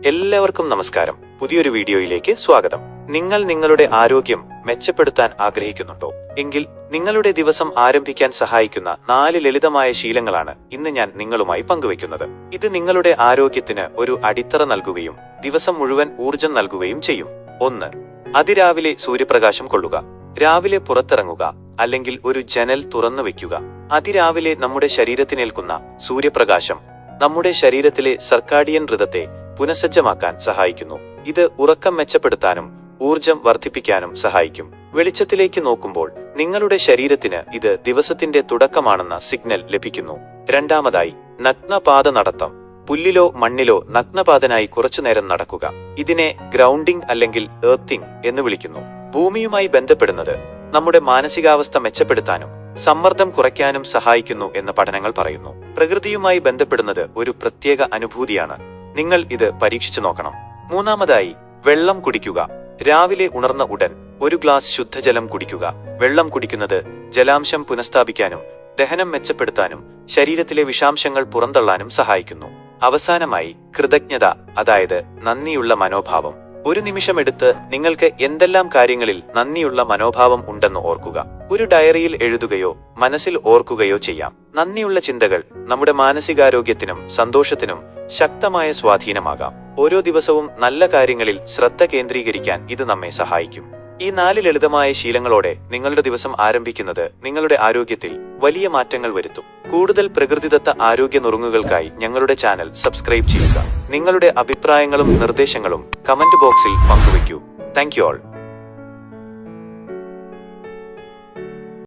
എല്ലാവർക്കും നമസ്കാരം. പുതിയൊരു വീഡിയോയിലേക്ക് സ്വാഗതം. നിങ്ങൾ നിങ്ങളുടെ ആരോഗ്യം മെച്ചപ്പെടുത്താൻ ആഗ്രഹിക്കുന്നുണ്ടോ? എങ്കിൽ നിങ്ങളുടെ ദിവസം ആരംഭിക്കാൻ സഹായിക്കുന്ന നാല് ലളിതമായ ശീലങ്ങളാണ് ഇന്ന് ഞാൻ നിങ്ങളുമായി പങ്കുവയ്ക്കുന്നത്. ഇത് നിങ്ങളുടെ ആരോഗ്യത്തിന് ഒരു അടിത്തറ നൽകുകയും ദിവസം മുഴുവൻ ഊർജം നൽകുകയും ചെയ്യും. ഒന്ന് അതിരാവിലെ സൂര്യപ്രകാശം കൊള്ളുക. രാവിലെ പുറത്തിറങ്ങുക അല്ലെങ്കിൽ ഒരു ജനൽ തുറന്നു വെക്കുക അതിരാവിലെ നമ്മുടെ ശരീരത്തിനേൽക്കുന്ന സൂര്യപ്രകാശം നമ്മുടെ ശരീരത്തിലെ സർക്കാഡിയൻ ഋതത്തെ പുനഃസജ്ജമാക്കാൻ സഹായിക്കുന്നു. ഇത് ഉറക്കം മെച്ചപ്പെടുത്താനും ഊർജം വർദ്ധിപ്പിക്കാനും സഹായിക്കും. വെളിച്ചത്തിലേക്ക് നോക്കുമ്പോൾ നിങ്ങളുടെ ശരീരത്തിന് ഇത് ദിവസത്തിന്റെ തുടക്കമാണെന്ന സിഗ്നൽ ലഭിക്കുന്നു. രണ്ടാമതായി നഗ്നപാത നടത്തം. പുല്ലിലോ മണ്ണിലോ നഗ്നപാതനായി കുറച്ചുനേരം നടക്കുക. ഇതിനെ ഗ്രൗണ്ടിംഗ് അല്ലെങ്കിൽ ഏർത്തിംഗ് എന്ന് വിളിക്കുന്നു. ഭൂമിയുമായി ബന്ധപ്പെടുന്നത് നമ്മുടെ മാനസികാവസ്ഥ മെച്ചപ്പെടുത്താനും സമ്മർദ്ദം കുറയ്ക്കാനും സഹായിക്കുന്നു എന്ന് പഠനങ്ങൾ പറയുന്നു. പ്രകൃതിയുമായി ബന്ധപ്പെടുന്നത് ഒരു പ്രത്യേക അനുഭൂതിയാണ്. നിങ്ങൾ ഇത് പരീക്ഷിച്ചു നോക്കണം. മൂന്നാമതായി വെള്ളം കുടിക്കുക. രാവിലെ ഉണർന്ന ഉടൻ ഒരു ഗ്ലാസ് ശുദ്ധജലം കുടിക്കുക. വെള്ളം കുടിക്കുന്നത് ജലാംശം പുനഃസ്ഥാപിക്കാനും ദഹനം മെച്ചപ്പെടുത്താനും ശരീരത്തിലെ വിഷാംശങ്ങൾ പുറന്തള്ളാനും സഹായിക്കുന്നു. അവസാനമായി കൃതജ്ഞത അതായത് നന്ദിയുള്ള മനോഭാവം. ഒരു നിമിഷമെടുത്ത് നിങ്ങൾക്ക് എന്തെല്ലാം കാര്യങ്ങളിൽ നന്ദിയുള്ള മനോഭാവം ഉണ്ടെന്ന് ഓർക്കുക. ഒരു ഡയറിയിൽ എഴുതുകയോ മനസ്സിൽ ഓർക്കുകയോ ചെയ്യാം. നന്ദിയുള്ള ചിന്തകൾ നമ്മുടെ മാനസികാരോഗ്യത്തിനും സന്തോഷത്തിനും ശക്തമായ സ്വാധീനമാകാം. ഓരോ ദിവസവും നല്ല കാര്യങ്ങളിൽ ശ്രദ്ധ കേന്ദ്രീകരിക്കാൻ ഇത് നമ്മെ സഹായിക്കും. ഈ നാല് ലളിതമായ ശീലങ്ങളോടെ നിങ്ങളുടെ ദിവസം ആരംഭിക്കുന്നത് നിങ്ങളുടെ ആരോഗ്യത്തിൽ വലിയ മാറ്റങ്ങൾ വരുത്തും. കൂടുതൽ പ്രകൃതിദത്ത ആരോഗ്യ നുറുങ്ങുകൾക്കായി ഞങ്ങളുടെ ചാനൽ സബ്സ്ക്രൈബ് ചെയ്യുക. നിങ്ങളുടെ അഭിപ്രായങ്ങളും നിർദ്ദേശങ്ങളും കമന്റ് ബോക്സിൽ പങ്കുവയ്ക്കൂ. Thank you all